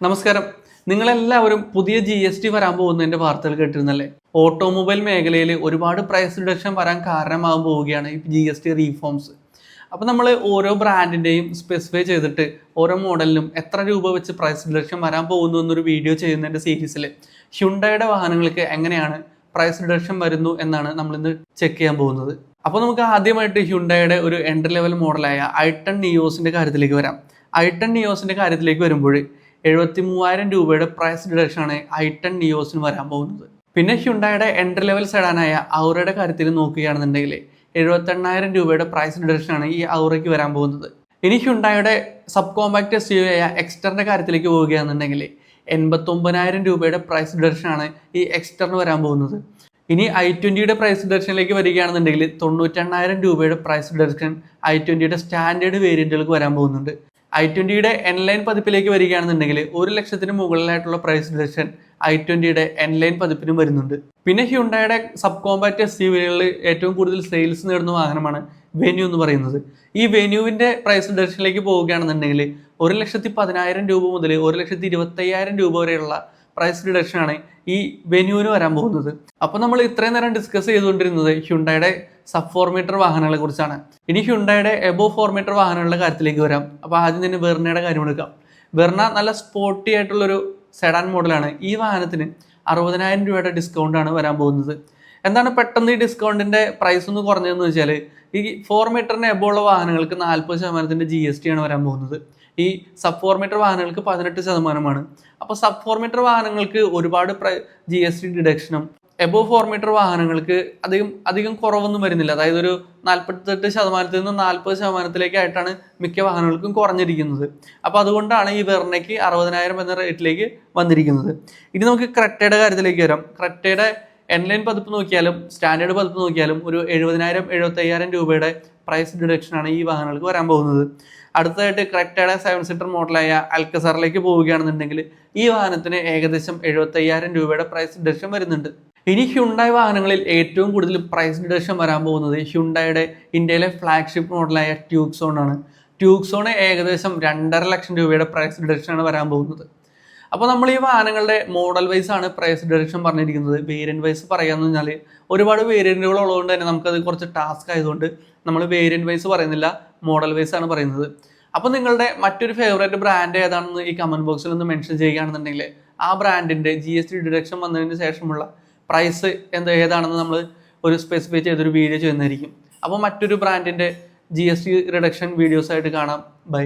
നമസ്കാരം. നിങ്ങളെല്ലാവരും പുതിയ ജി എസ് ടി വരാൻ പോകുന്നതിന്റെ വാർത്തകൾ കേട്ടിരുന്നല്ലേ? ഓട്ടോമൊബൈൽ മേഖലയിൽ ഒരുപാട് പ്രൈസ് റിഡക്ഷൻ വരാൻ കാരണമാകാൻ പോവുകയാണ് ഈ ജി എസ് ടി റീഫോംസ് അപ്പോൾ നമ്മൾ ഓരോ ബ്രാൻഡിന്റെയും സ്പെസിഫൈ ചെയ്തിട്ട് ഓരോ മോഡലിനും എത്ര രൂപ വെച്ച് പ്രൈസ് റിഡക്ഷൻ വരാൻ പോകുന്നു എന്നൊരു വീഡിയോ ചെയ്യുന്നതിന്റെ സീരീസിൽ ഹ്യുണ്ടയുടെ വാഹനങ്ങൾക്ക് എങ്ങനെയാണ് പ്രൈസ് റിഡക്ഷൻ വരുന്നു എന്നാണ് നമ്മളിന്ന് ചെക്ക് ചെയ്യാൻ പോകുന്നത്. അപ്പോൾ നമുക്ക് ആദ്യമായിട്ട് ഹ്യുണ്ടയുടെ ഒരു എൻട്രി ലെവൽ മോഡലായ ഐ ടെൻ നിയോസിന്റെ കാര്യത്തിലേക്ക് വരാം. ഐ ടെൻ നിയോസിന്റെ കാര്യത്തിലേക്ക് വരുമ്പോൾ എഴുപത്തി മൂവായിരം രൂപയുടെ പ്രൈസ് റിഡക്ഷനാണ് ടെൻ നിയോസിന് വരാൻ പോകുന്നത്. പിന്നെ ഹ്യുണ്ടായുടെ എൻട്രി ലെവൽ സെഡാനായ ഔറയുടെ കാര്യത്തിൽ നോക്കുകയാണെന്നുണ്ടെങ്കിൽ എഴുപത്തെണ്ണായിരം രൂപയുടെ പ്രൈസ് റിഡക്ഷനാണ് ഈ ഔറയ്ക്ക് വരാൻ പോകുന്നത്. ഇനി ഹ്യുണ്ടായുടെ സബ് കോമ്പാക്ട് എസ് യു ആയ എക്സ്റ്ററിന്റെ കാര്യത്തിലേക്ക് പോവുകയാണെന്നുണ്ടെങ്കിൽ എൺപത്തൊമ്പതിനായിരം രൂപയുടെ പ്രൈസ് റിഡക്ഷനാണ് ഈ എക്സ്റ്ററിന് വരാൻ പോകുന്നത്. ഇനി ഐ ട്വന്റിയുടെ പ്രൈസ് ഡിഡക്ഷനിലേക്ക് വരികയാണെന്നുണ്ടെങ്കിൽ തൊണ്ണൂറ്റെണ്ണായിരം രൂപയുടെ പ്രൈസ് ഡിഡക്ഷൻ ഐ ട്വന്റിയുടെ സ്റ്റാൻഡേർഡ് വേരിയന്റുകൾക്ക് വരാൻ പോകുന്നുണ്ട്. ഐ ട്വന്റിയുടെ എൻലൈൻ പതിപ്പിലേക്ക് വരികയാണെന്നുണ്ടെങ്കിൽ ഒരു ലക്ഷത്തിന് മുകളിലായിട്ടുള്ള പ്രൈസ് റിഡക്ഷൻ ഐ ട്വന്റിയുടെ എൻലൈൻ പതിപ്പിനും വരുന്നുണ്ട്. പിന്നെ ഹ്യുണ്ടായുടെ സബ് കോമ്പാക്റ്റ് എസ് ഏറ്റവും കൂടുതൽ സെയിൽസ് നേടുന്ന വാഹനമാണ് വെന്യൂ എന്ന് പറയുന്നത്. ഈ വെന്യൂവിന്റെ പ്രൈസ് റിഡക്ഷനിലേക്ക് പോവുകയാണെന്നുണ്ടെങ്കിൽ ഒരു ലക്ഷത്തി പതിനായിരം രൂപ മുതൽ ഒരു ലക്ഷത്തി ഇരുപത്തയ്യായിരം രൂപ വരെയുള്ള പ്രൈസ് റിഡക്ഷനാണ് ഈ വെന്യൂവിന് വരാൻ പോകുന്നത്. അപ്പോൾ നമ്മൾ ഇത്രയും നേരം ഡിസ്കസ് ചെയ്തുകൊണ്ടിരുന്നത് ഹ്യുണ്ടായുടെ സബ് ഫോർ മീറ്റർ വാഹനങ്ങളെ കുറിച്ചാണ്. ഇനി ഹ്യുണ്ടായുടെ എബോ ഫോർ മീറ്റർ വാഹനങ്ങളുടെ കാര്യത്തിലേക്ക് വരാം. അപ്പോൾ ആദ്യം തന്നെ വെർണയുടെ കാര്യം എടുക്കാം. വെർണ നല്ല സ്പോർട്ടി ആയിട്ടുള്ളൊരു സെഡാൻ മോഡലാണ് ഈ വാഹനത്തിന് അറുപതിനായിരം രൂപയുടെ ഡിസ്കൗണ്ടാണ് വരാൻ പോകുന്നത്. എന്താണ് പെട്ടെന്ന് ഈ ഡിസ്കൗണ്ടിന്റെ പ്രൈസ് ഒന്ന് കുറഞ്ഞതെന്ന് വെച്ചാൽ ഈ ഫോർ മീറ്ററിന് എബോ ഉള്ള വാഹനങ്ങൾക്ക് നാൽപ്പത് ശതമാനത്തിന്റെ ജി എസ് ടി ആണ് വരാൻ പോകുന്നത്. ഈ സബ് ഫോർ മീറ്റർ വാഹനങ്ങൾക്ക് പതിനെട്ട് ശതമാനമാണ്. അപ്പോൾ സബ് ഫോർ മീറ്റർ വാഹനങ്ങൾക്ക് ഒരുപാട് ജി എസ് ടി ഡിഡക്ഷനും എബോ ഫോർ മീറ്റർ വാഹനങ്ങൾക്ക് അധികം അധികം കുറവൊന്നും വരുന്നില്ല. അതായത് ഒരു നാൽപ്പത്തെട്ട് ശതമാനത്തിൽ നിന്ന് നാൽപ്പത് ശതമാനത്തിലേക്കായിട്ടാണ് മിക്ക വാഹനങ്ങൾക്കും കുറഞ്ഞിരിക്കുന്നത്. അപ്പോൾ അതുകൊണ്ടാണ് ഈ വെർണയ്ക്ക് അറുപതിനായിരം എന്ന റേറ്റിലേക്ക് വന്നിരിക്കുന്നത്. ഇനി നമുക്ക് ക്രെറ്റയുടെ കാര്യത്തിലേക്ക് വരാം. ക്രെറ്റയുടെ എൻലൈൻ പതിപ്പ് നോക്കിയാലും സ്റ്റാൻഡേർഡ് പതിപ്പ് നോക്കിയാലും ഒരു എഴുപതിനായിരം എഴുപത്തയ്യായിരം രൂപയുടെ പ്രൈസ് ഡിഡക്ഷനാണ് ഈ വാഹനങ്ങൾക്ക് വരാൻ പോകുന്നത്. അടുത്തതായിട്ട് ക്രെറ്റയുടെ സെവൻ സീറ്റർ മോഡലായ അൽക്കസറിലേക്ക് പോവുകയാണെന്നുണ്ടെങ്കിൽ ഈ വാഹനത്തിന് ഏകദേശം എഴുപത്തയ്യായിരം രൂപയുടെ പ്രൈസ് ഡിഡക്ഷൻ വരുന്നുണ്ട്. ഇനി ഹ്യുണ്ടായി വാഹനങ്ങളിൽ ഏറ്റവും കൂടുതൽ പ്രൈസ് ഡിഡക്ഷൻ വരാൻ പോകുന്നത് ഹ്യുണ്ടായുടെ ഇന്ത്യയിലെ ഫ്ലാഗ്ഷിപ്പ് മോഡലായ ട്യൂക്സോൺ ആണ്. ട്യൂക്സോൺ ഏകദേശം രണ്ടര ലക്ഷം രൂപയുടെ പ്രൈസ് ഡിഡക്ഷനാണ് വരാൻ പോകുന്നത്. അപ്പോൾ നമ്മൾ ഈ വാഹനങ്ങളുടെ മോഡൽ വൈസ് ആണ് പ്രൈസ് ഡിറക്ഷൻ പറഞ്ഞിരിക്കുന്നത്. വേരിയന്റ് വൈസ് പറയാന്ന് പറഞ്ഞാൽ ഒരുപാട് വേരിയന്റുകൾ ഉള്ളതുകൊണ്ട് തന്നെ നമുക്കത് കുറച്ച് ടാസ്ക് ആയതുകൊണ്ട് നമ്മൾ വേരിയന്റ് വൈസ് പറയുന്നില്ല മോഡൽ വൈസ് ആണ് പറയുന്നത്. അപ്പോൾ നിങ്ങളുടെ മറ്റൊരു ഫേവറേറ്റ് ബ്രാൻഡ് ഏതാണെന്ന് ഈ കമന്റ് ബോക്സിൽ ഒന്ന് മെൻഷൻ ചെയ്യുകയാണെന്നുണ്ടെങ്കിൽ ആ ബ്രാൻഡിന്റെ ജി എസ് ടി ഡിഡക്ഷൻ വന്നതിന് ശേഷമുള്ള പ്രൈസ് എന്ത് ഏതാണെന്ന് നമ്മൾ ഒരു സ്പെസിഫൈ ചെയ്തൊരു വീഡിയോ ചെയ്യുന്നതായിരിക്കും. അപ്പോൾ മറ്റൊരു ബ്രാൻഡിന്റെ ജി എസ് ടി റിഡക്ഷൻ വീഡിയോസായിട്ട് കാണാം. ബൈ